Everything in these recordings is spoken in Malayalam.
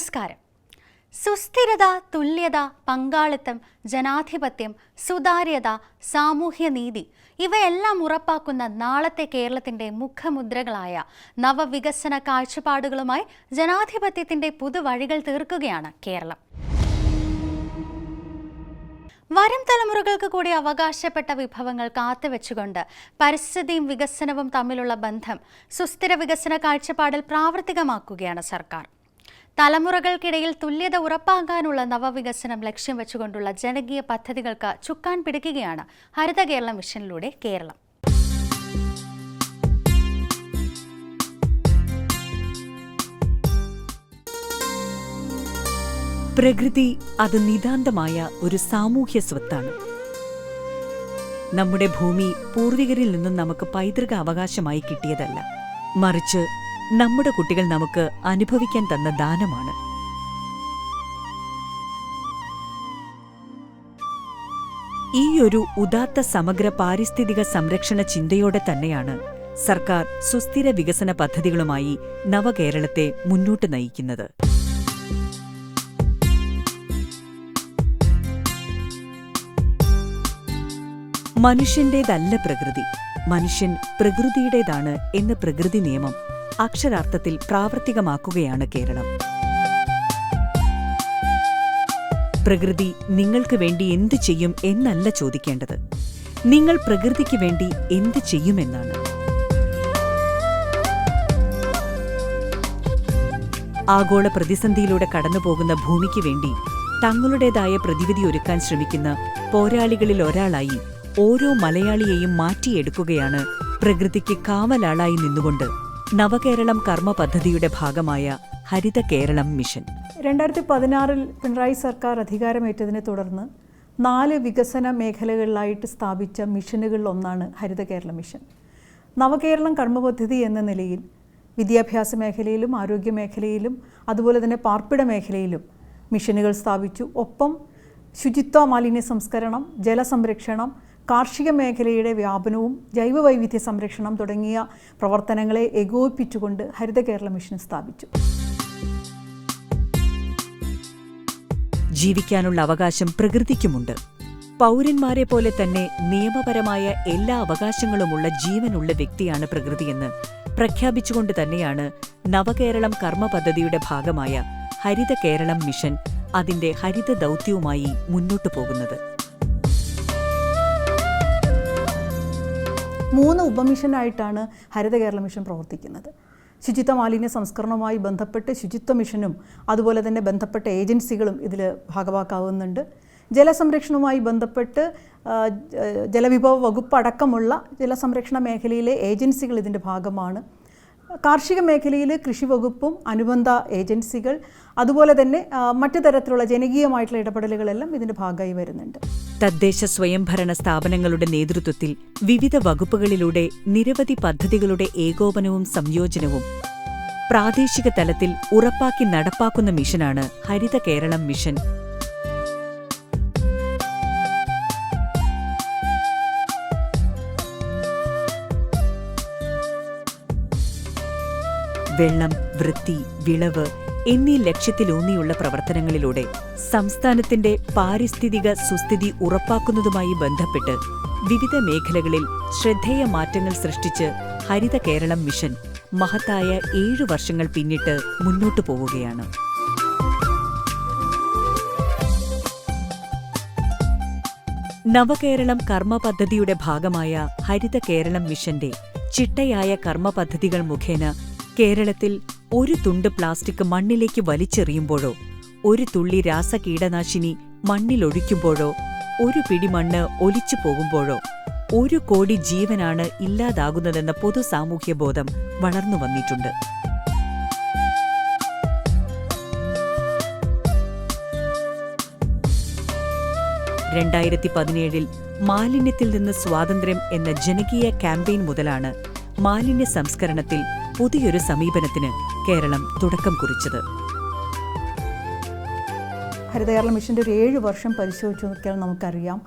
നമസ്കാരം. സുസ്ഥിരത തുല്യത പങ്കാളിത്തം ജനാധിപത്യം സുതാര്യത സാമൂഹ്യനീതി ഇവയെല്ലാം ഉറപ്പാക്കുന്ന നാളത്തെ കേരളത്തിന്റെ മുഖമുദ്രകളായ നവവികസന കാഴ്ചപ്പാടുകളുമായി ജനാധിപത്യത്തിന്റെ പുതുവഴികൾ തീർക്കുകയാണ് കേരളം. വരും തലമുറകൾക്ക് കൂടി അവകാശപ്പെട്ട വിഭവങ്ങൾ കാത്തുവെച്ചുകൊണ്ട് പരിസ്ഥിതിയും വികസനവും തമ്മിലുള്ള ബന്ധം സുസ്ഥിര വികസന കാഴ്ചപ്പാടിൽ പ്രാവർത്തികമാക്കുകയാണ് സർക്കാർ. തലമുറകൾക്കിടയിൽ തുല്യത ഉറപ്പാക്കാനുള്ള നവവികസനം ലക്ഷ്യം വെച്ചുകൊണ്ടുള്ള ജനകീയ പദ്ധതികൾക്ക് ചുക്കാൻ പിടിക്കുകയാണ് ഹരിത കേരളം മിഷനിലൂടെ കേരളം. പ്രകൃതി അത് നിതാന്തമായ ഒരു സാമൂഹ്യ സ്വത്താണ്. നമ്മുടെ ഭൂമി പൂർവികരിൽ നിന്നും നമുക്ക് പൈതൃക അവകാശമായി കിട്ടിയതല്ല. മറിച്ച് നമ്മുടെ കുട്ടികൾ നമുക്ക് അനുഭവിക്കാൻ തന്ന ദാനമാണ്. ഈ ഒരു ഉദാത്ത സമഗ്ര പാരിസ്ഥിതിക സംരക്ഷണ ചിന്തയോടെ തന്നെയാണ് സർക്കാർ സുസ്ഥിര വികസന പദ്ധതികളുമായി നവകേരളത്തെ മുന്നോട്ട് നയിക്കുന്നത്. മനുഷ്യന്റേതല്ല പ്രകൃതി. മനുഷ്യൻ പ്രകൃതിയുടേതാണ് എന്ന പ്രകൃതി നിയമം അക്ഷരാർത്ഥത്തിൽ പ്രാവർത്തികമാക്കുകയാണ് കേരളം. പ്രകൃതി നിങ്ങൾക്ക് വേണ്ടി എന്തു ചെയ്യും എന്നല്ല ചോദിക്കേണ്ടത്. നിങ്ങൾ പ്രകൃതിക്ക് വേണ്ടി എന്ത് ചെയ്യുമെന്നാണ് ആഗോള പ്രതിസന്ധിയിലൂടെ കടന്നുപോകുന്ന ഭൂമിക്ക് വേണ്ടി തങ്ങളുടേതായ പ്രതിവിധി ഒരുക്കാൻ ശ്രമിക്കുന്ന പോരാളികളിൽ ഒരാളായി ഓരോ മലയാളിയെയും മാറ്റിയെടുക്കുകയാണ് പ്രകൃതിക്ക് കാവലാളായി നിന്നുകൊണ്ട് നവകേരളം കർമ്മ പദ്ധതിയുടെ ഭാഗമായ ഹരിത കേരളം മിഷൻ. രണ്ടായിരത്തി പതിനാറിൽ പിണറായി സർക്കാർ അധികാരമേറ്റതിനെ തുടർന്ന് നാല് വികസന മേഖലകളിലായിട്ട് സ്ഥാപിച്ച മിഷനുകളിൽ ഒന്നാണ് ഹരിത കേരളം മിഷൻ. നവകേരളം കർമ്മ പദ്ധതി എന്ന നിലയിൽ വിദ്യാഭ്യാസ മേഖലയിലും ആരോഗ്യ മേഖലയിലും അതുപോലെ തന്നെ പാർപ്പിട മേഖലയിലും മിഷനുകൾ സ്ഥാപിച്ചു. ഒപ്പം ശുചിത്വ മാലിന്യ സംസ്കരണം ജലസംരക്ഷണം കാർഷിക മേഖലയുടെ വ്യാപനവും ജൈവവൈവിധ്യ സംരക്ഷണം തുടങ്ങിയ പ്രവർത്തനങ്ങളെ ഏകോപിപ്പിച്ചുകൊണ്ട് ഹരിത കേരള മിഷൻ സ്ഥാപിച്ചു. ജീവിക്കാനുള്ള അവകാശം പ്രകൃതിക്കുമുണ്ട്. പൗരന്മാരെ പോലെ തന്നെ നിയമപരമായ എല്ലാ അവകാശങ്ങളുമുള്ള ജീവനുള്ള വ്യക്തിയാണ് പ്രകൃതിയെന്ന് പ്രഖ്യാപിച്ചുകൊണ്ട് തന്നെയാണ് നവകേരളം കർമ്മ പദ്ധതിയുടെ ഭാഗമായ ഹരിത കേരളം മിഷൻ അതിന്റെ ഹരിത ദൗത്യവുമായി മുന്നോട്ടു പോകുന്നത്. മൂന്ന് ഉപമിഷനായിട്ടാണ് ഹരിത കേരള മിഷൻ പ്രവർത്തിക്കുന്നത്. ശുചിത്വ മാലിന്യ സംസ്കരണവുമായി ബന്ധപ്പെട്ട് ശുചിത്വ മിഷനും അതുപോലെ തന്നെ ബന്ധപ്പെട്ട ഏജൻസികളും ഇതിൽ ഭാഗവാക്കാവുന്നുണ്ട്. ജലസംരക്ഷണവുമായി ബന്ധപ്പെട്ട് ജലവിഭവ വകുപ്പ് അടക്കമുള്ള ജലസംരക്ഷണ മേഖലയിലെ ഏജൻസികൾ ഇതിന്റെ ഭാഗമാണ്. കാർഷിക മേഖലയിൽ കൃഷി വകുപ്പും അനുബന്ധ ഏജൻസികൾ അതുപോലെ തന്നെ മറ്റു തരത്തിലുള്ള ജനകീയമായിട്ടുള്ള ഇടപെടലുകളെല്ലാം ഇതിന്റെ ഭാഗമായി വരുന്നുണ്ട്. തദ്ദേശ സ്വയംഭരണ സ്ഥാപനങ്ങളുടെ നേതൃത്വത്തിൽ വിവിധ വകുപ്പുകളിലൂടെ നിരവധി പദ്ധതികളുടെ ഏകോപനവും സംയോജനവും പ്രാദേശിക തലത്തിൽ ഉറപ്പാക്കി നടപ്പാക്കുന്ന മിഷനാണ് ഹരിത കേരളം മിഷൻ. വെള്ളം വൃത്തി വിളവ് എന്നീ ലക്ഷ്യത്തിലൂന്നിയുള്ള പ്രവർത്തനങ്ങളിലൂടെ സംസ്ഥാനത്തിന്റെ പാരിസ്ഥിതിക സുസ്ഥിതി ഉറപ്പാക്കുന്നതുമായി ബന്ധപ്പെട്ട് വിവിധ മേഖലകളിൽ ശ്രദ്ധേയ മാറ്റങ്ങൾ സൃഷ്ടിച്ച് ഹരിത കേരളം മിഷൻ മഹത്തായ ഏഴു വർഷങ്ങൾ പിന്നിട്ട് മുന്നോട്ടു പോവുകയാണ്. നവകേരളം കർമ്മ പദ്ധതിയുടെ ഭാഗമായ ഹരിത കേരളം മിഷന്റെ ചിട്ടയായ കർമ്മ പദ്ധതികൾ മുഖേന കേരളത്തിൽ ഒരു തുണ്ട് പ്ലാസ്റ്റിക് മണ്ണിലേക്ക് വലിച്ചെറിയുമ്പോഴോ ഒരു തുള്ളി രാസ കീടനാശിനി മണ്ണിലൊഴിക്കുമ്പോഴോ ഒരു പിടി മണ്ണ് ഒലിച്ചു പോകുമ്പോഴോ ഒരു കോടി ജീവനാണ് ഇല്ലാതാകുന്നതെന്ന പൊതു സാമൂഹ്യബോധം വളർന്നു വന്നിട്ടുണ്ട്. രണ്ടായിരത്തി പതിനേഴിൽ മാലിന്യത്തിൽ നിന്ന് സ്വാതന്ത്ര്യം എന്ന ജനകീയ ക്യാമ്പയിൻ മുതലാണ് മാലിന്യ സംസ്കരണത്തിൽ പുതിയൊരു സമീപനത്തിന് കേരളം തുടക്കം കുറിച്ചത്. ഹരിതകേരള മിഷന്റെ ഒരു ഏഴ് വർഷം പരിശോധിച്ച് നോക്കിയാൽ നമുക്കറിയാം.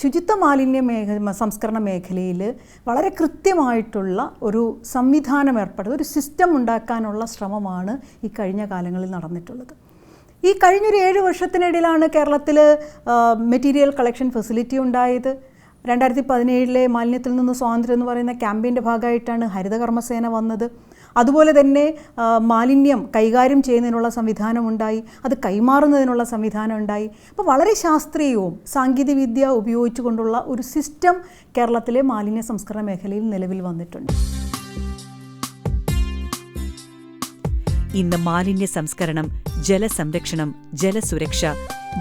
ശുചിത്വ മാലിന്യ മേഖ സംസ്കരണ മേഖലയിൽ വളരെ കൃത്യമായിട്ടുള്ള ഒരു സംവിധാനം ഏർപ്പെടുത്തുക ഒരു സിസ്റ്റം ഉണ്ടാക്കാനുള്ള ശ്രമമാണ് ഈ കഴിഞ്ഞ കാലങ്ങളിൽ നടന്നിട്ടുള്ളത്. ഈ കഴിഞ്ഞൊരു ഏഴ് വർഷത്തിനിടയിലാണ് കേരളത്തിൽ മെറ്റീരിയൽ കളക്ഷൻ ഫെസിലിറ്റി ഉണ്ടായത്. രണ്ടായിരത്തി പതിനേഴിലെ മാലിന്യത്തിൽ നിന്ന് സ്വാതന്ത്ര്യം എന്ന് പറയുന്ന ക്യാമ്പയിന്റെ ഭാഗമായിട്ടാണ് ഹരിതകർമ്മസേന വന്നത്. അതുപോലെ തന്നെ മാലിന്യം കൈകാര്യം ചെയ്യുന്നതിനുള്ള സംവിധാനം ഉണ്ടായി അത് കൈമാറുന്നതിനുള്ള സംവിധാനം ഉണ്ടായി അപ്പോൾ വളരെ ശാസ്ത്രീയവും സാങ്കേതികവിദ്യ ഉപയോഗിച്ചുകൊണ്ടുള്ള ഒരു സിസ്റ്റം കേരളത്തിലെ മാലിന്യ സംസ്കരണ മേഖലയിൽ നിലവിൽ വന്നിട്ടുണ്ട്. ഇന്ന് മാലിന്യ സംസ്കരണം ജലസംരക്ഷണം ജലസുരക്ഷ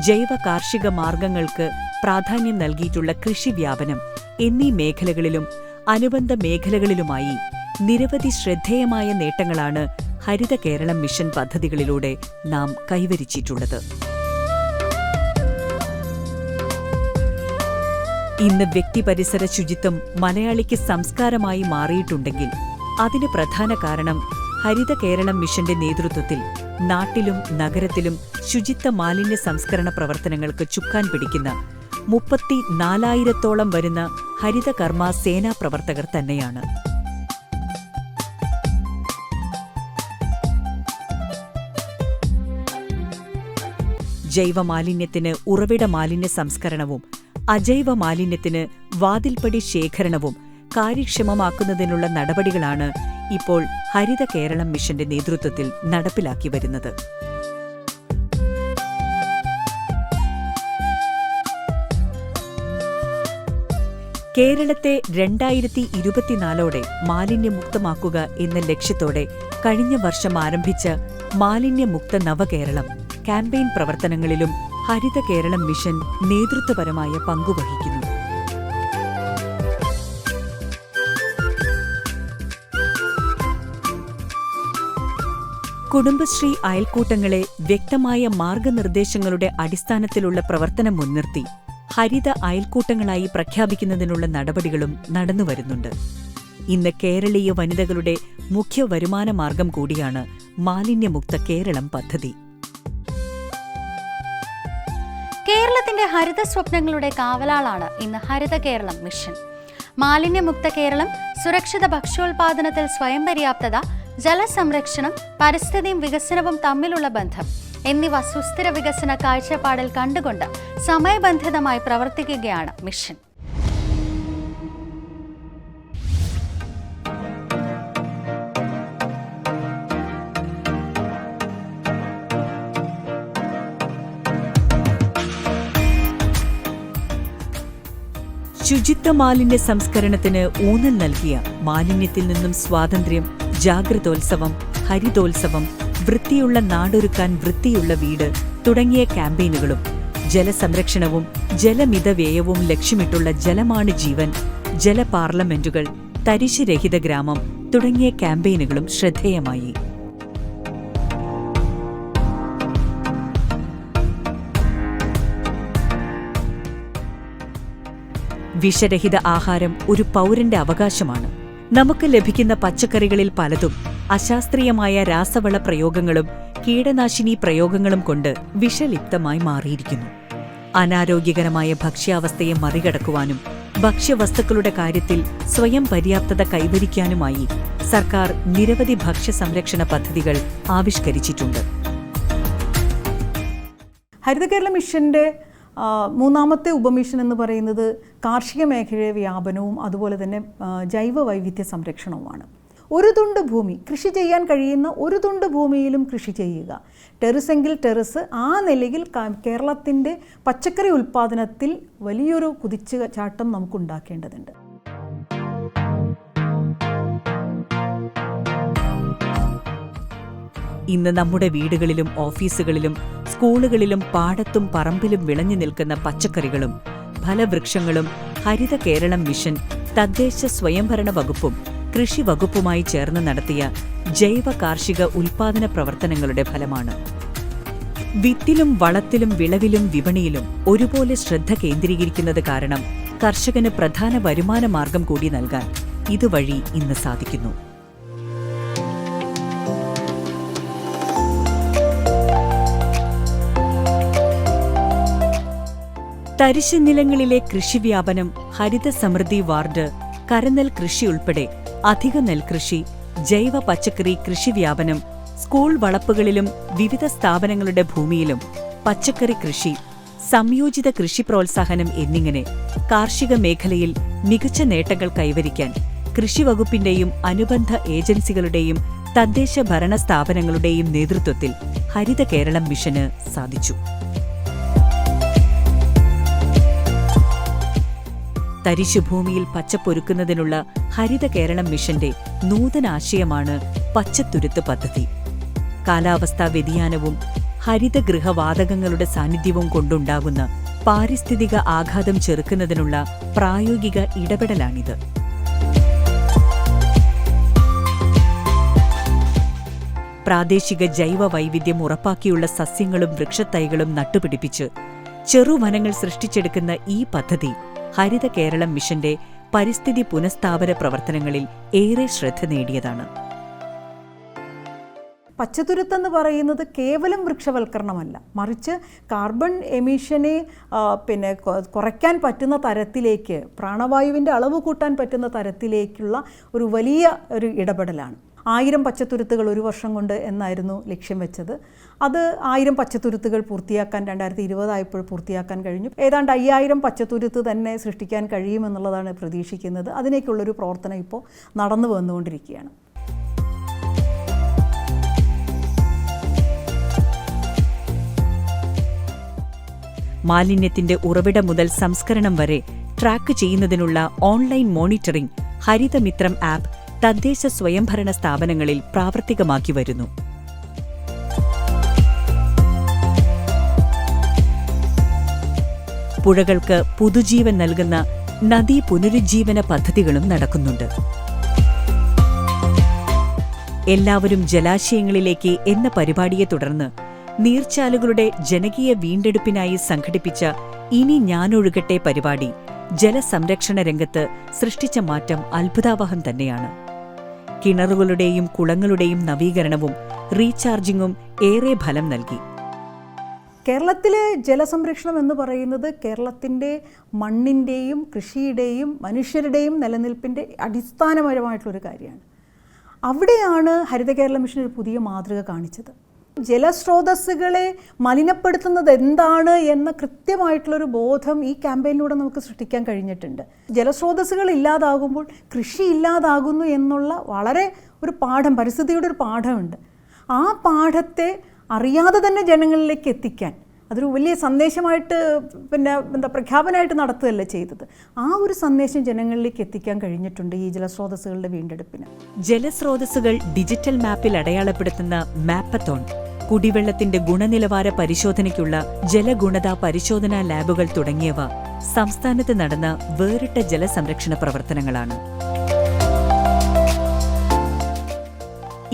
ജൈവ കാർഷിക മാർഗങ്ങൾക്ക് പ്രാധാന്യം നൽകിയിട്ടുള്ള കൃഷി വ്യാപനം എന്നീ മേഖലകളിലും അനുബന്ധ മേഖലകളിലുമായി നിരവധി ശ്രദ്ധേയമായ നേട്ടങ്ങളാണ് ഹരിത കേരളം മിഷൻ പദ്ധതികളിലൂടെ നാം കൈവരിച്ചിട്ടുള്ളത്. ഇന്ന് വ്യക്തിപരിസര ശുചിത്വം മലയാളിക്ക് സംസ്കാരമായി മാറിയിട്ടുണ്ടെങ്കിൽ അതിന് പ്രധാന കാരണം ഹരിത കേരളം മിഷന്റെ നേതൃത്വത്തിൽ നാട്ടിലും നഗരത്തിലും ശുചിത്വ മാലിന്യ സംസ്കരണ പ്രവർത്തനങ്ങൾക്ക് ചുക്കാൻ പിടിക്കുന്ന മുപ്പത്തി നാലായിരത്തോളം വരുന്ന ഹരിതകർമ്മ സേനാ പ്രവർത്തകർ തന്നെയാണ്. ജൈവ മാലിന്യത്തിന് ഉറവിട മാലിന്യ സംസ്കരണവും അജൈവ മാലിന്യത്തിന് വാതിൽപ്പടി ശേഖരണവും കാര്യക്ഷമമാക്കുന്നതിനുള്ള നടപടികളാണ് ഇപ്പോൾ ഹരിത കേരളം മിഷന്റെ നേതൃത്വത്തിൽ നടപ്പിലാക്കി വരുന്നത്. കേരളത്തെ രണ്ടായിരത്തി ഇരുപത്തിനാലോടെ മാലിന്യമുക്തമാക്കുക എന്ന ലക്ഷ്യത്തോടെ കഴിഞ്ഞ വർഷം ആരംഭിച്ച മാലിന്യമുക്ത നവകേരളം ക്യാമ്പയിൻ പ്രവർത്തനങ്ങളിലും ഹരിത കേരളം മിഷൻ നേതൃത്വപരമായ പങ്കുവഹിക്കുന്നു. കുടുംബശ്രീ അയൽക്കൂട്ടങ്ങളെ വ്യക്തമായ മാർഗനിർദ്ദേശങ്ങളുടെ അടിസ്ഥാനത്തിലുള്ള പ്രവർത്തനം മുൻനിർത്തി ഹരിത അയൽക്കൂട്ടങ്ങളായി പ്രഖ്യാപിക്കുന്നതിനുള്ള നടപടികളും നടന്നുവരുന്നുണ്ട് ഇന്ന് കേരളീയ വനിതകളുടെ മുഖ്യ വരുമാന മാർഗം കൂടിയാണ് മാലിന്യമുക്ത കേരളം പദ്ധതി. കേരളത്തിന്റെ ഹരിത സ്വപ്നങ്ങളുടെ കാവലാളാണ് ഇന്ന് ഹരിത കേരളം മിഷൻ. മാലിന്യമുക്ത കേരളം സുരക്ഷിത ഭക്ഷ്യോൽപാദനത്തിൽ സ്വയം പര്യാപ്തത ജലസംരക്ഷണം പരിസ്ഥിതിയും വികസനവും തമ്മിലുള്ള ബന്ധം എന്നിവ സുസ്ഥിര വികസന കാഴ്ചപ്പാടിൽ കണ്ടുകൊണ്ട് സമയബന്ധിതമായി പ്രവർത്തിക്കുകയാണ് മിഷൻ. ശുചിത്വ മാലിന്യ സംസ്കരണത്തിന് ഊന്നൽ നൽകിയ മാലിന്യത്തിൽ നിന്നും സ്വാതന്ത്ര്യം ജാഗ്രതോത്സവം ഹരിതോത്സവം വൃത്തിയുള്ള നാടൊരുക്കാൻ വൃത്തിയുള്ള വീട് തുടങ്ങിയ ക്യാമ്പയിനുകളും ജലസംരക്ഷണവും ജലമിതവ്യയവും ലക്ഷ്യമിട്ടുള്ള ജലമാണ് ജീവൻ ജല പാർലമെന്റുകൾ തരിശുരഹിത ഗ്രാമം തുടങ്ങിയ ക്യാമ്പയിനുകളും ശ്രദ്ധേയമായി. വിഷരഹിത ആഹാരം ഒരു പൗരന്റെ അവകാശമാണ്. നമുക്ക് ലഭിക്കുന്ന പച്ചക്കറികളിൽ പലതും അശാസ്ത്രീയമായ രാസവള പ്രയോഗങ്ങളും കീടനാശിനി പ്രയോഗങ്ങളും കൊണ്ട് വിഷലിപ്തമായി മാറിയിരിക്കുന്നു. അനാരോഗ്യകരമായ ഭക്ഷ്യാവസ്ഥയെ മറികടക്കുവാനും ഭക്ഷ്യവസ്തുക്കളുടെ കാര്യത്തിൽ സ്വയം പര്യാപ്തത കൈവരിക്കാനുമായി സർക്കാർ നിരവധി ഭക്ഷ്യ സംരക്ഷണ പദ്ധതികൾ ആവിഷ്കരിച്ചിട്ടുണ്ട്. ഹരിതകേരള മിഷന്റെ മൂന്നാമത്തെ ഉപമിഷൻ എന്ന് പറയുന്നത് കാർഷിക മേഖലയിലെ വ്യാപനവും അതുപോലെ തന്നെ ജൈവ വൈവിധ്യ സംരക്ഷണവുമാണ്. ഒരു തുണ്ട് ഭൂമി കൃഷി ചെയ്യാൻ കഴിയുന്ന ഒരു തുണ്ട് ഭൂമിയിലും കൃഷി ചെയ്യുക. ടെറസെങ്കിൽ ടെറസ് ആ നിലയിൽ കേരളത്തിന്റെ പച്ചക്കറി ഉൽപ്പാദനത്തിൽ വലിയൊരു കുതിച്ചു ചാട്ടം നമുക്കുണ്ടാക്കേണ്ടതുണ്ട്. ഇന്ന് നമ്മുടെ വീടുകളിലും ഓഫീസുകളിലും സ്കൂളുകളിലും പാടത്തും പറമ്പിലും വിളഞ്ഞു നിൽക്കുന്ന പച്ചക്കറികളും ഫലവൃക്ഷങ്ങളും ഹരിത കേരളം മിഷൻ തദ്ദേശ സ്വയംഭരണ വകുപ്പും കൃഷി വകുപ്പുമായി ചേർന്ന് നടത്തിയ ജൈവ കാർഷിക ഉൽപാദന പ്രവർത്തനങ്ങളുടെ ഫലമാണ്. വിത്തിലും വളത്തിലും വിളവിലും വിപണിയിലും ഒരുപോലെ ശ്രദ്ധ കേന്ദ്രീകരിക്കുന്നത് കാരണം കർഷകന് പ്രധാന വരുമാന മാർഗം കൂടി നൽകാൻ ഇതുവഴി ഇന്ന് സാധിക്കുന്നു. തരിശു നിലങ്ങളിലെ കൃഷി വ്യാപനം ഹരിത സമൃദ്ധി വാർഡ് കരനെൽ കൃഷി ഉൾപ്പെടെ അധിക നെൽകൃഷി ജൈവ പച്ചക്കറി കൃഷി വ്യാപനം സ്കൂൾ വളപ്പുകളിലും വിവിധ സ്ഥാപനങ്ങളുടെ ഭൂമിയിലും പച്ചക്കറി കൃഷി സംയോജിത കൃഷി പ്രോത്സാഹനം എന്നിങ്ങനെ കാർഷിക മേഖലയിൽ മികച്ച നേട്ടങ്ങൾ കൈവരിക്കാൻ കൃഷി വകുപ്പിന്റെയും അനുബന്ധ ഏജൻസികളുടെയും തദ്ദേശ ഭരണ സ്ഥാപനങ്ങളുടെയും നേതൃത്വത്തിൽ ഹരിത കേരളം മിഷന് സാധിച്ചു. തരിശുഭൂമിയിൽ പച്ചപ്പൊരുക്കുന്നതിനുള്ള ഹരിത കേരളം മിഷന്റെ നൂതനാശയമാണ് പച്ചത്തുരുത്ത് പദ്ധതി. കാലാവസ്ഥാ വ്യതിയാനവും ഹരിതഗൃഹവാതകങ്ങളുടെ സാന്നിധ്യവും കൊണ്ടുണ്ടാകുന്ന പാരിസ്ഥിതിക ആഘാതം ചെറുക്കുന്നതിനുള്ള പ്രായോഗിക ഇടപെടലാണിത്. പ്രാദേശിക ജൈവ വൈവിധ്യം ഉറപ്പാക്കിയുള്ള സസ്യങ്ങളും വൃക്ഷത്തൈകളും നട്ടുപിടിപ്പിച്ച് ചെറുവനങ്ങൾ സൃഷ്ടിച്ചെടുക്കുന്ന ഈ പദ്ധതി ഹരിത കേരളം മിഷന്റെ പരിസ്ഥിതി പുനഃസ്ഥാപന പ്രവർത്തനങ്ങളിൽ ഏറെ ശ്രദ്ധ നേടിയതാണ്. പച്ചതുരുത്തെന്ന് പറയുന്നത് കേവലം വൃക്ഷവൽക്കരണമല്ല. മറിച്ച് കാർബൺ എമിഷനെ പിന്നെ കുറയ്ക്കാൻ പറ്റുന്ന തരത്തിലേക്ക് പ്രാണവായുവിന്റെ അളവ് കൂട്ടാൻ പറ്റുന്ന തരത്തിലേക്കുള്ള ഒരു വലിയ ഒരു ഇടപെടലാണ്. ആയിരം പച്ചത്തുരുത്തുകൾ ഒരു വർഷം കൊണ്ട് എന്നായിരുന്നു ലക്ഷ്യം വെച്ചത്. അത് ആയിരം പച്ചത്തുരുത്തുകൾ പൂർത്തിയാക്കാൻ രണ്ടായിരത്തി ഇരുപതായപ്പോൾ പൂർത്തിയാക്കാൻ കഴിഞ്ഞു. ഏതാണ്ട് അയ്യായിരം പച്ചത്തുരുത്ത് തന്നെ സൃഷ്ടിക്കാൻ കഴിയുമെന്നുള്ളതാണ് പ്രതീക്ഷിക്കുന്നത്. അതിനേക്കുള്ളൊരു പ്രവർത്തനം ഇപ്പോൾ നടന്നു വന്നുകൊണ്ടിരിക്കുകയാണ്. മാലിന്യത്തിന്റെ ഉറവിടം മുതൽ സംസ്കരണം വരെ ട്രാക്ക് ചെയ്യുന്നതിനുള്ള ഓൺലൈൻ മോണിറ്ററിംഗ് ഹരിതമിത്രം ആപ്പ് തദ്ദേശ സ്വയംഭരണ സ്ഥാപനങ്ങളിൽ പ്രാവർത്തികമാക്കി വരുന്നു. പുഴകൾക്ക് പുതുജീവൻ നൽകുന്ന നദീ പുനരുജ്ജീവന പദ്ധതികളും നടക്കുന്നുണ്ട്. എല്ലാവരും ജലാശയങ്ങളിലേക്ക് എന്ന പരിപാടിയെ തുടർന്ന് നീർച്ചാലുകളുടെ ജനകീയ വീണ്ടെടുപ്പിനായി സംഘടിപ്പിച്ച ഇനി ഞാനൊഴുകട്ടെ പരിപാടി ജലസംരക്ഷണ രംഗത്ത് സൃഷ്ടിച്ച മാറ്റം അത്ഭുതാവഹം തന്നെയാണ്. കിണറുകളുടെയും കുളങ്ങളുടെയും നവീകരണവും റീചാർജിങ്ങും ഏറെ ഫലം നൽകി. കേരളത്തിലെ ജലസംരക്ഷണം എന്ന് പറയുന്നത് കേരളത്തിന്റെ മണ്ണിന്റെയും കൃഷിയുടെയും മനുഷ്യരുടെയും നിലനിൽപ്പിന്റെ അടിസ്ഥാനപരമായിട്ടുള്ളൊരു കാര്യമാണ്. അവിടെയാണ് ഹരിത കേരള മിഷൻ ഒരു പുതിയ മാതൃക കാണിച്ചത്. ജലസ്രോതസ്സുകളെ മലിനപ്പെടുത്തുന്നത് എന്താണ് എന്ന കൃത്യമായിട്ടുള്ളൊരു ബോധം ഈ ക്യാമ്പയിനിലൂടെ നമുക്ക് സൃഷ്ടിക്കാൻ കഴിഞ്ഞിട്ടുണ്ട്. ജലസ്രോതസ്സുകൾ ഇല്ലാതാകുമ്പോൾ കൃഷി ഇല്ലാതാകുന്നു എന്നുള്ള വളരെ ഒരു പാഠം പരിസ്ഥിതിയുടെ ഒരു പാഠമുണ്ട്. ആ പാഠത്തെ അറിയാതെ തന്നെ ജനങ്ങളിലേക്ക് എത്തിക്കാൻ. അതൊരു വലിയ സന്ദേശമായിട്ട് പിന്നെ എന്താ പ്രഖ്യാപനമായിട്ട് നടത്തുകയല്ല ചെയ്തത്. ആ ഒരു സന്ദേശം ജനങ്ങളിലേക്ക് എത്തിക്കാൻ കഴിഞ്ഞിട്ടുണ്ട് ഈ ജലസ്രോതസ്സുകളുടെ വീണ്ടെടുപ്പിന്. ജലസ്രോതസ്സുകൾ ഡിജിറ്റൽ മാപ്പിൽ അടയാളപ്പെടുത്തുന്ന മാപ്പത്തോൺ കുടിവെള്ളത്തിന്റെ ഗുണനിലവാര പരിശോധനയ്ക്കുള്ള ജലഗുണതാ പരിശോധനാ ലാബുകൾ തുടങ്ങിയവ സംസ്ഥാനത്ത് നടന്ന വേറിട്ട ജലസംരക്ഷണ പ്രവർത്തനങ്ങളാണ്.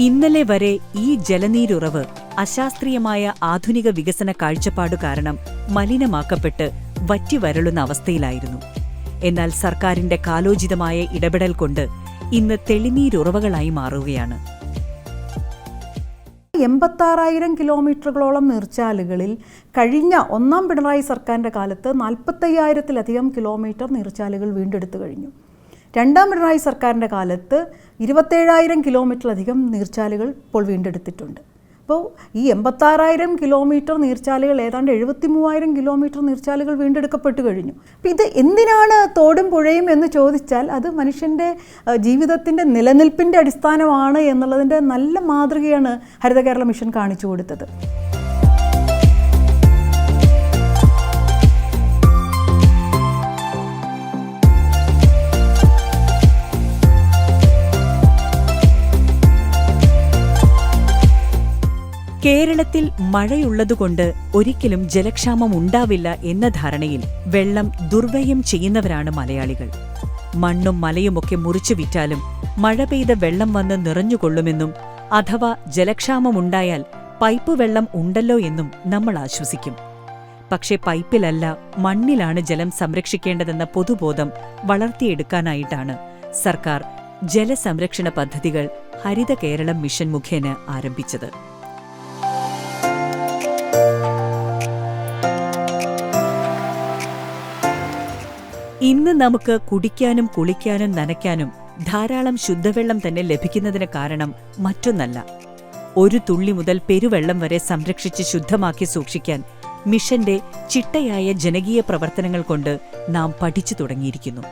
ഇന്നലെ വരെ ഈ ജലനീരുറവ് അശാസ്ത്രീയമായ ആധുനിക വികസന കാഴ്ചപ്പാടു കാരണം മലിനമാക്കപ്പെട്ട് വറ്റിവരളുന്ന അവസ്ഥയിലായിരുന്നു. എന്നാൽ സർക്കാരിന്റെ കാലോചിതമായ ഇടപെടൽ കൊണ്ട് ഇന്ന് തെളിനീരുറവകളായി മാറുകയാണ്. എൺപത്താറായിരം കിലോമീറ്ററുകളോളം നീർച്ചാലുകളിൽ കഴിഞ്ഞ ഒന്നാം പിണറായി സർക്കാരിന്റെ കാലത്ത് നാൽപ്പത്തയ്യായിരത്തിലധികം കിലോമീറ്റർ നീർച്ചാലുകൾ വീണ്ടെടുത്തു കഴിഞ്ഞു. രണ്ടാം പിണറായി സർക്കാരിന്റെ കാലത്ത് ഇരുപത്തേഴായിരം കിലോമീറ്ററിലധികം നീർച്ചാലുകൾ ഇപ്പോൾ വീണ്ടെടുത്തിട്ടുണ്ട്. അപ്പോൾ ഈ എൺപത്താറായിരം കിലോമീറ്റർ നീർച്ചാലുകൾ ഏതാണ്ട് എഴുപത്തി മൂവായിരം കിലോമീറ്റർ നീർച്ചാലുകൾ വീണ്ടെടുക്കപ്പെട്ട് കഴിഞ്ഞു. അപ്പം ഇത് എന്തിനാണ് തോടും പുഴയും എന്ന് ചോദിച്ചാൽ അത് മനുഷ്യന്റെ ജീവിതത്തിന്റെ നിലനിൽപ്പിന്റെ അടിസ്ഥാനമാണ് എന്നുള്ളതിന്റെ നല്ല മാതൃകയാണ് ഹരിത കേരള മിഷൻ കാണിച്ചു കൊടുത്തത്. കേരളത്തിൽ മഴയുള്ളതുകൊണ്ട് ഒരിക്കലും ജലക്ഷാമം ഉണ്ടാവില്ല എന്ന ധാരണയിൽ വെള്ളം ദുർവ്യയം ചെയ്യുന്നവരാണ് മലയാളികൾ. മണ്ണും മലയുമൊക്കെ മുറിച്ചു വിറ്റാലും മഴ പെയ്ത വെള്ളം വന്ന് നിറഞ്ഞുകൊള്ളുമെന്നും അഥവാ ജലക്ഷാമമുണ്ടായാൽ പൈപ്പ് വെള്ളം ഉണ്ടല്ലോ എന്നും നമ്മൾ ആശ്വസിക്കും. പക്ഷേ പൈപ്പിലല്ല മണ്ണിലാണ് ജലം സംരക്ഷിക്കേണ്ടതെന്ന പൊതുബോധം വളർത്തിയെടുക്കാനായിട്ടാണ് സർക്കാർ ജലസംരക്ഷണ പദ്ധതികൾ ഹരിത കേരളം മിഷൻ മുഖേന ആരംഭിച്ചത്. ഇന്ന് നമുക്ക് കുടിക്കാനും കുളിക്കാനും നനയ്ക്കാനും ധാരാളം ശുദ്ധവെള്ളം തന്നെ ലഭിക്കുന്നതിന് കാരണം മറ്റൊന്നല്ല. ഒരു തുള്ളി മുതൽ പെരുവെള്ളം വരെ സംരക്ഷിച്ച് ശുദ്ധമാക്കി സൂക്ഷിക്കാൻ മിഷന്റെ ചിട്ടയായ ജനകീയ പ്രവർത്തനങ്ങൾ കൊണ്ട് നാം പഠിച്ചു തുടങ്ങിയിരിക്കുന്നു.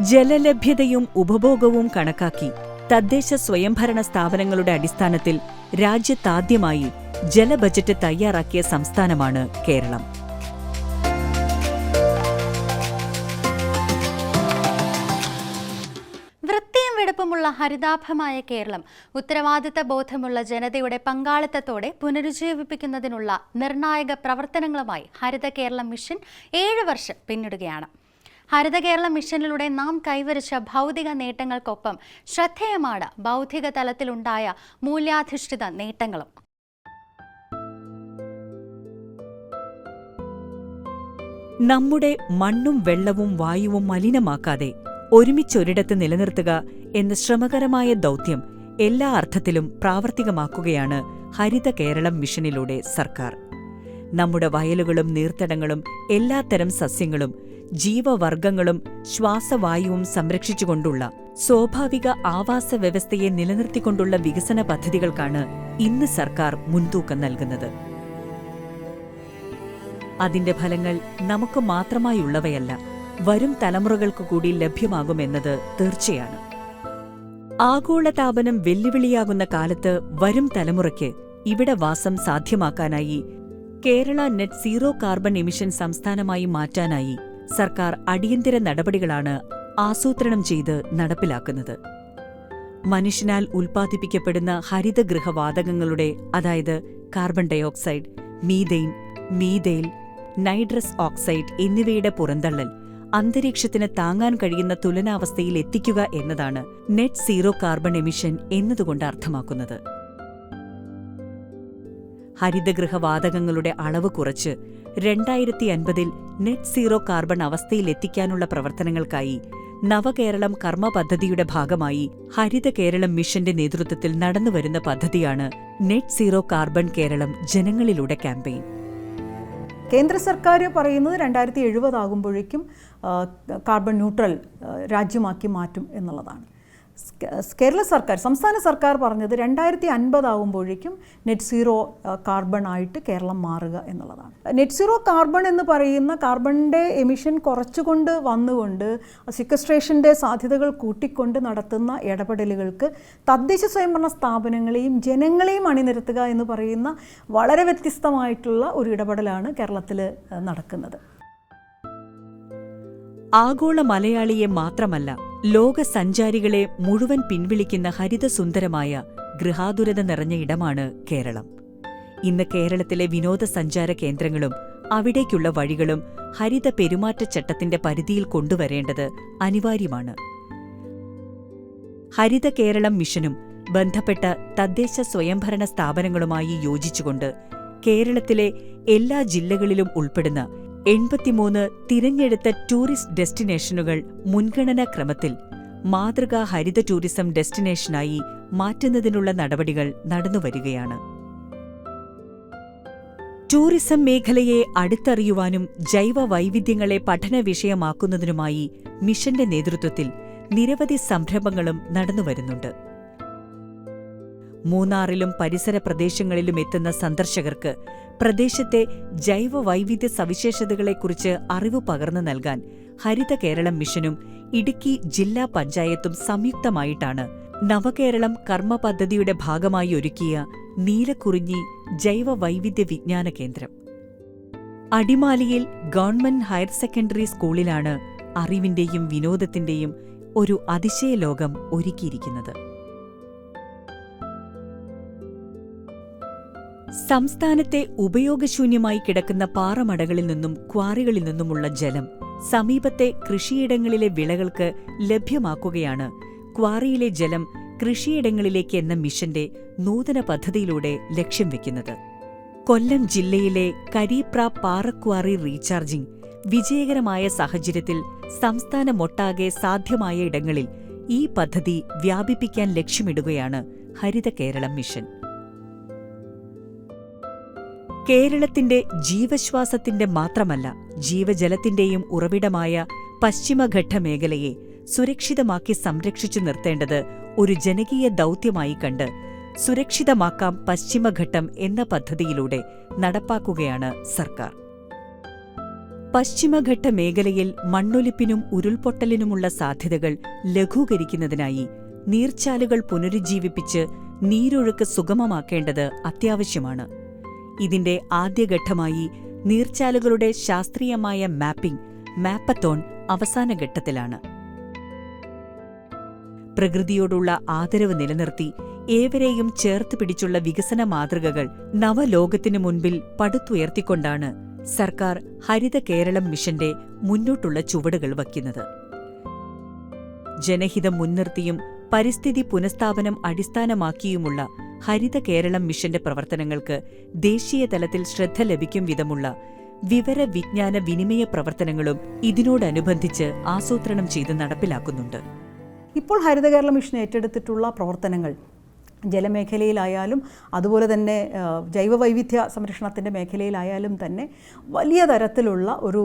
ജലലഭ്യതയും ഉപഭോഗവും കണക്കാക്കി തദ്ദേശ സ്വയംഭരണ സ്ഥാപനങ്ങളുടെ അടിസ്ഥാനത്തിൽ രാജ്യത്താദ്യമായി ജലബജറ്റ് തയ്യാറാക്കിയ സംസ്ഥാനമാണ് കേരളം. വെടുപ്പുമുള്ള ഹരിതാഭമായ കേരളം ഉത്തരവാദിത്ത ബോധമുള്ള ജനതയുടെ പങ്കാളിത്തത്തോടെ പുനരുജ്ജീവിപ്പിക്കുന്നതിനുള്ള നിർണായക പ്രവർത്തനങ്ങളുമായി ഹരിത കേരളം മിഷൻ ഏഴ് വർഷം പിന്നിടുകയാണ്. ഹരിത കേരള മിഷനിലൂടെ നാം കൈവരിച്ച ഭൗതിക നേട്ടങ്ങൾക്കൊപ്പം ശ്രദ്ധേയമാണ് ബൗദ്ധിക തലത്തിലുണ്ടായ മൂല്യാധിഷ്ഠിത നേട്ടങ്ങളും. നമ്മുടെ മണ്ണും വെള്ളവും വായുവും മലിനമാക്കാതെ ഒരുമിച്ചൊരിടത്ത് നിലനിർത്തുക എന്ന ശ്രമകരമായ ദൗത്യം എല്ലാ അർത്ഥത്തിലും പ്രാവർത്തികമാക്കുകയാണ് ഹരിത കേരളം മിഷനിലൂടെ സർക്കാർ. നമ്മുടെ വയലുകളും നീർത്തടങ്ങളും എല്ലാത്തരം സസ്യങ്ങളും ജീവവർഗങ്ങളും ശ്വാസവായുവും സംരക്ഷിച്ചുകൊണ്ടുള്ള സ്വാഭാവിക ആവാസ വ്യവസ്ഥയെ നിലനിർത്തിക്കൊണ്ടുള്ള വികസന പദ്ധതികൾക്കാണ് ഇന്ന് സർക്കാർ മുൻതൂക്കം നൽകുന്നത്. അതിന്റെ ഫലങ്ങൾ നമുക്ക് മാത്രമായുള്ളവയല്ല വരും തലമുറകൾക്ക് കൂടി ലഭ്യമാകുമെന്നത് തീർച്ചയാണ്. ആഗോളതാപനം വെല്ലുവിളിയാകുന്ന കാലത്ത് വരും തലമുറയ്ക്ക് ഇവിടെ വാസം സാധ്യമാക്കാനായി Kerala net zero carbon emission സംസ്ഥാനമായി മാറ്റാനായി സർക്കാർ അടിയന്തര നടപടികളാണ് ആസൂത്രണം ചെയ്ത് നടപ്പിലാക്കുന്നത്. മനുഷ്യനാൽ ഉൽപ്പാദിപ്പിക്കപ്പെടുന്ന ഹരിതഗൃഹവാതകങ്ങളുടെ അതായത് കാർബൺ ഡയോക്സൈഡ് മീതെയ്ൻ മീതെയിൽ നൈഡ്രസ് ഓക്സൈഡ് എന്നിവയുടെ പുറന്തള്ളൽ അന്തരീക്ഷത്തിന് താങ്ങാൻ കഴിയുന്ന തുലനാവസ്ഥയിൽ എത്തിക്കുക എന്നതാണ് നെറ്റ് സീറോ കാർബൺ എമിഷൻ എന്നതുകൊണ്ട് അർത്ഥമാക്കുന്നത്. ഹരിതഗൃഹവാതകങ്ങളുടെ അളവ് കുറച്ച് രണ്ടായിരത്തി അൻപതിൽ നെറ്റ് സീറോ കാർബൺ അവസ്ഥയിലെത്തിക്കാനുള്ള പ്രവർത്തനങ്ങൾക്കായി നവകേരളം കർമ്മ പദ്ധതിയുടെ ഭാഗമായി ഹരിത കേരളം മിഷന്റെ നേതൃത്വത്തിൽ നടന്നുവരുന്ന പദ്ധതിയാണ് നെറ്റ് സീറോ കാർബൺ കേരളം ജനങ്ങളിലൂടെ ക്യാമ്പയിൻ. കേന്ദ്ര സർക്കാർ പറയുന്നത് രണ്ടായിരത്തി എഴുപതാകുമ്പോഴേക്കും കാർബൺ ന്യൂട്രൽ രാജ്യമാക്കി മാറ്റും എന്നുള്ളതാണ്. കേരള സർക്കാർ സംസ്ഥാന സർക്കാർ പറഞ്ഞത് രണ്ടായിരത്തി അൻപതാകുമ്പോഴേക്കും നെറ്റ് സീറോ കാർബൺ ആയിട്ട് കേരളം മാറുക എന്നുള്ളതാണ്. നെറ്റ് സീറോ കാർബൺ എന്ന് പറയുന്ന കാർബണിന്റെ എമിഷൻ കുറച്ചുകൊണ്ട് വന്നുകൊണ്ട് സിക്വസ്ട്രേഷന്റെ സാധ്യതകൾ കൂട്ടിക്കൊണ്ട് നടത്തുന്ന ഇടപെടലുകൾക്ക് തദ്ദേശ സ്വയംഭരണ സ്ഥാപനങ്ങളെയും ജനങ്ങളെയും അണിനിരത്തുക എന്ന് പറയുന്ന വളരെ വ്യത്യസ്തമായിട്ടുള്ള ഒരു ഇടപെടലാണ് കേരളത്തിൽ നടക്കുന്നത്. ആഗോള മലയാളിയെ മാത്രമല്ല ലോക സഞ്ചാരികളെ മുഴുവൻ പിൻവിളിക്കുന്ന ഹരിതസുന്ദരമായ ഗൃഹാതുരത നിറഞ്ഞ ഇടമാണ് കേരളം. ഇന്ന് കേരളത്തിലെ വിനോദസഞ്ചാര കേന്ദ്രങ്ങളും അവിടേക്കുള്ള വഴികളും ഹരിത പെരുമാറ്റച്ചട്ടത്തിന്റെ പരിധിയിൽ കൊണ്ടുവരേണ്ടത് അനിവാര്യമാണ്. ഹരിത കേരളം മിഷനും ബന്ധപ്പെട്ട തദ്ദേശ സ്വയംഭരണ സ്ഥാപനങ്ങളുമായി യോജിച്ചുകൊണ്ട് കേരളത്തിലെ എല്ലാ ജില്ലകളിലും ഉൾപ്പെടുന്ന എൺപത്തിമൂന്ന് തിരഞ്ഞെടുത്ത ടൂറിസ്റ്റ് ഡെസ്റ്റിനേഷനുകൾ മുൻഗണനാ ക്രമത്തിൽ മാതൃകാ ഹരിത ടൂറിസം ഡെസ്റ്റിനേഷനായി മാറ്റുന്നതിനുള്ള നടപടികൾ നടന്നുവരികയാണ് ടൂറിസം മേഖലയെ അടുത്തറിയുവാനും ജൈവ വൈവിധ്യങ്ങളെ പഠന വിഷയമാക്കുന്നതിനുമായി മിഷന്റെ നേതൃത്വത്തിൽ നിരവധി സംരംഭങ്ങളും നടന്നുവരുന്നുണ്ട് മൂന്നാറിലും പരിസര പ്രദേശങ്ങളിലും എത്തുന്ന സന്ദർശകർക്ക് പ്രദേശത്തെ ജൈവ വൈവിധ്യ സവിശേഷതകളെക്കുറിച്ച് അറിവ് പകർന്നു നൽകാൻ ഹരിത കേരളം മിഷനും ഇടുക്കി ജില്ലാ പഞ്ചായത്തും സംയുക്തമായിട്ടാണ് നവകേരളം കർമ്മ പദ്ധതിയുടെ ഭാഗമായി ഒരുക്കിയ നീലക്കുറിഞ്ഞി ജൈവ വൈവിധ്യ വിജ്ഞാന കേന്ദ്രം. അടിമാലിയിൽ ഗവൺമെന്റ് ഹയർ സെക്കൻഡറി സ്കൂളിലാണ് അറിവിന്റെയും വിനോദത്തിന്റെയും ഒരു അതിശയ ലോകം ഒരുക്കിയിരിക്കുന്നത്. സംസ്ഥാനത്തെ ഉപയോഗശൂന്യമായി കിടക്കുന്ന പാറമടകളിൽ നിന്നും ക്വാറികളിൽ നിന്നുമുള്ള ജലം സമീപത്തെ കൃഷിയിടങ്ങളിലെ വിളകൾക്ക് ലഭ്യമാക്കുകയാണ്. ക്വാറിയിലെ ജലം കൃഷിയിടങ്ങളിലേക്ക് എന്ന മിഷന്റെ നൂതന പദ്ധതിയിലൂടെ ലക്ഷ്യം വെക്കുന്നത്. കൊല്ലം ജില്ലയിലെ കരീപ്ര പാറക്വാറി റീചാർജിംഗ് വിജയകരമായ സാഹചര്യത്തിൽ സംസ്ഥാനമൊട്ടാകെ സാധ്യമായ ഇടങ്ങളിൽ ഈ പദ്ധതി വ്യാപിപ്പിക്കാൻ ലക്ഷ്യമിടുകയാണ് ഹരിത കേരളം മിഷൻ. കേരളത്തിന്റെ ജീവശ്വാസത്തിന്റെ മാത്രമല്ല ജീവജലത്തിന്റെയും ഉറവിടമായ പശ്ചിമഘട്ട മേഖലയെ സുരക്ഷിതമാക്കി സംരക്ഷിച്ചു നിർത്തേണ്ടത് ഒരു ജനകീയ ദൗത്യമായി കണ്ട് സുരക്ഷിതമാക്കാം പശ്ചിമഘട്ടം എന്ന പദ്ധതിയിലൂടെ നടപ്പാക്കുകയാണ് സർക്കാർ. പശ്ചിമഘട്ട മേഖലയിൽ മണ്ണൊലിപ്പിനും ഉരുൾപൊട്ടലിനുമുള്ള സാധ്യതകൾ ലഘൂകരിക്കുന്നതിനായി നീർച്ചാലുകൾ പുനരുജ്ജീവിപ്പിച്ച് നീരൊഴുക്ക് സുഗമമാക്കേണ്ടത് അത്യാവശ്യമാണ്. ഇതിന്റെ ആദ്യഘട്ടമായി നീർച്ചാലുകളുടെ ശാസ്ത്രീയമായ മാപ്പിംഗ് മാപ്പത്തോൺ അവസാന ഘട്ടത്തിലാണ്. പ്രകൃതിയോടുള്ള ആദരവ് നിലനിർത്തി ഏവരെയും ചേർത്ത് പിടിച്ചുള്ള വികസന മാതൃകകൾ നവലോകത്തിനു മുൻപിൽ പടുത്തുയർത്തിക്കൊണ്ടാണ് സർക്കാർ ഹരിത കേരളം മിഷന്റെ മുന്നോട്ടുള്ള ചുവടുകൾ വയ്ക്കുന്നത്. ജനഹിതം മുൻനിർത്തിയും പരിസ്ഥിതി പുനഃസ്ഥാപനം അടിസ്ഥാനമാക്കിയുമുള്ള ഹരിത കേരളം മിഷന്റെ പ്രവർത്തനങ്ങൾക്ക് ദേശീയ തലത്തിൽ ശ്രദ്ധ ലഭിക്കും വിധമുള്ള വിവര വിജ്ഞാന വിനിമയ പ്രവർത്തനങ്ങളും ഇതിനോടനുബന്ധിച്ച് ആസൂത്രണം ചെയ്ത് നടപ്പിലാക്കുന്നുണ്ട്. ഇപ്പോൾ ഹരിത കേരള മിഷൻ ഏറ്റെടുത്തിട്ടുള്ള പ്രവർത്തനങ്ങൾ ജലമേഖലയിലായാലും അതുപോലെ തന്നെ ജൈവവൈവിധ്യ സംരക്ഷണത്തിന്റെ മേഖലയിലായാലും തന്നെ വലിയ തരത്തിലുള്ള ഒരു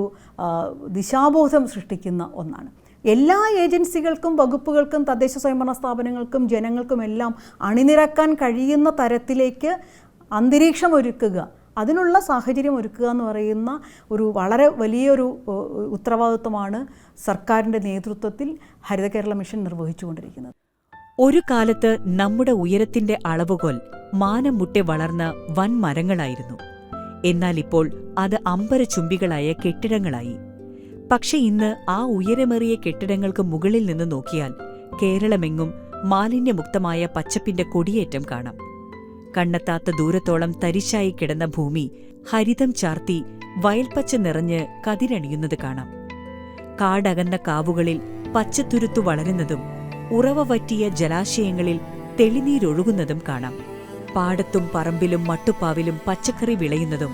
ദിശാബോധം സൃഷ്ടിക്കുന്ന ഒന്നാണ്. എല്ലാ ഏജൻസികൾക്കും വകുപ്പുകൾക്കും തദ്ദേശ സ്വയംഭരണ സ്ഥാപനങ്ങൾക്കും ജനങ്ങൾക്കും എല്ലാം അണിനിരക്കാൻ കഴിയുന്ന തരത്തിലേക്ക് അന്തരീക്ഷം ഒരുക്കുക. അതിനുള്ള സാഹചര്യം ഒരുക്കുക എന്ന് പറയുന്ന ഒരു വളരെ വലിയൊരു ഉത്തരവാദിത്വമാണ് സർക്കാരിന്റെ നേതൃത്വത്തിൽ ഹരിത കേരള മിഷൻ നിർവഹിച്ചുകൊണ്ടിരിക്കുന്നത്. ഒരു കാലത്ത് നമ്മുടെ ഉയരത്തിന്റെ അളവുകോൽ മാനം മുട്ടെ വളർന്ന വൻ മരങ്ങളായിരുന്നു എന്നാൽ ഇപ്പോൾ അത് അമ്പര അമ്പരചുംബികളായ കെട്ടിടങ്ങളായി. പക്ഷെ ഇന്ന് ആ ഉയരമേറിയ കെട്ടിടങ്ങൾക്ക് മുകളിൽ നിന്ന് നോക്കിയാൽ കേരളമെങ്ങും മാലിന്യമുക്തമായ പച്ചപ്പിന്റെ കൊടിയേറ്റം കാണാം. കണ്ണെത്താത്ത ദൂരത്തോളം തരിശായി കിടന്ന ഭൂമി ഹരിതം ചാർത്തി വയൽപ്പച്ച നിറഞ്ഞ് കതിരണിയുന്നത് കാണാം. കാടകന്ന കാവുകളിൽ പച്ചത്തുരുത്തു വളരുന്നതും ഉറവ വറ്റിയ ജലാശയങ്ങളിൽ തെളിനീരൊഴുകുന്നതും കാണാം. പാടത്തും പറമ്പിലും മട്ടുപ്പാവിലും പച്ചക്കറി വിളയുന്നതും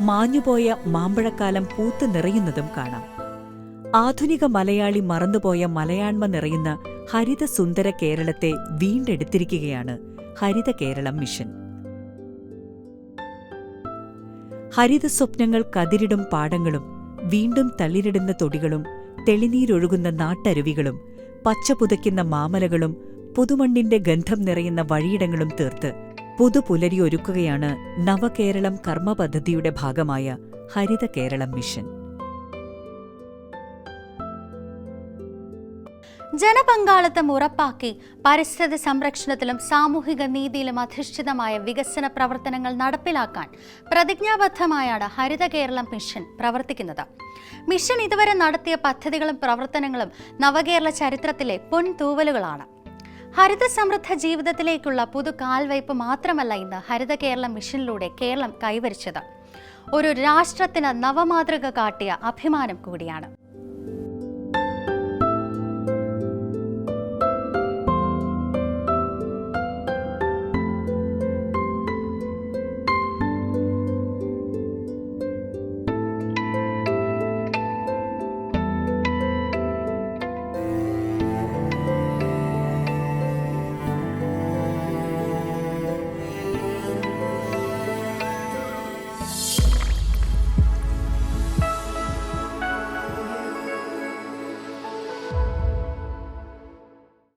മാഞ്ഞുപോയ മാമ്പഴക്കാലം പൂത്തു നിറയുന്നതും കാണാം. ആധുനിക മലയാളി മറന്നുപോയ മലയാണ്മ നിറയുന്ന ഹരിത സുന്ദര കേരളത്തെ വീണ്ടെടുത്തിരിക്കുകയാണ് ഹരിത കേരളം മിഷൻ. ഹരിത സ്വപ്നങ്ങൾ കതിരിടും പാടങ്ങളും വീണ്ടും തളിരിടുന്ന തൊടികളും തെളിനീരൊഴുകുന്ന നാട്ടരുവികളും പച്ച പുതയ്ക്കുന്ന മാമലകളും പുതുമണ്ണിന്റെ ഗന്ധം നിറയുന്ന വഴിയിടങ്ങളും തീർത്ത് പുതുപുലരിയൊരുക്കുകയാണ് നവകേരളം കർമ്മ പദ്ധതിയുടെ ഭാഗമായ ഹരിത കേരളം മിഷൻ. ജനപങ്കാളിത്തം ഉറപ്പാക്കി പരിസ്ഥിതി സംരക്ഷണത്തിലും സാമൂഹിക നീതിയിലും അധിഷ്ഠിതമായ വികസന പ്രവർത്തനങ്ങൾ നടപ്പിലാക്കാൻ പ്രതിജ്ഞാബദ്ധമായാണ് ഹരിത കേരളം മിഷൻ പ്രവർത്തിക്കുന്നത്. മിഷൻ ഇതുവരെ നടത്തിയ പദ്ധതികളും പ്രവർത്തനങ്ങളും നവകേരള ചരിത്രത്തിലെ പൊൻതൂവലുകളാണ്. ഹരിത സമൃദ്ധ ജീവിതത്തിലേക്കുള്ള പുതു കാൽവയ്പ് മാത്രമല്ല ഇന്ന് ഹരിത കേരളം മിഷനിലൂടെ കേരളം കൈവരിച്ചത്. ഒരു രാഷ്ട്രത്തിന് നവമാതൃക കാട്ടിയ അഭിമാനം കൂടിയാണ്.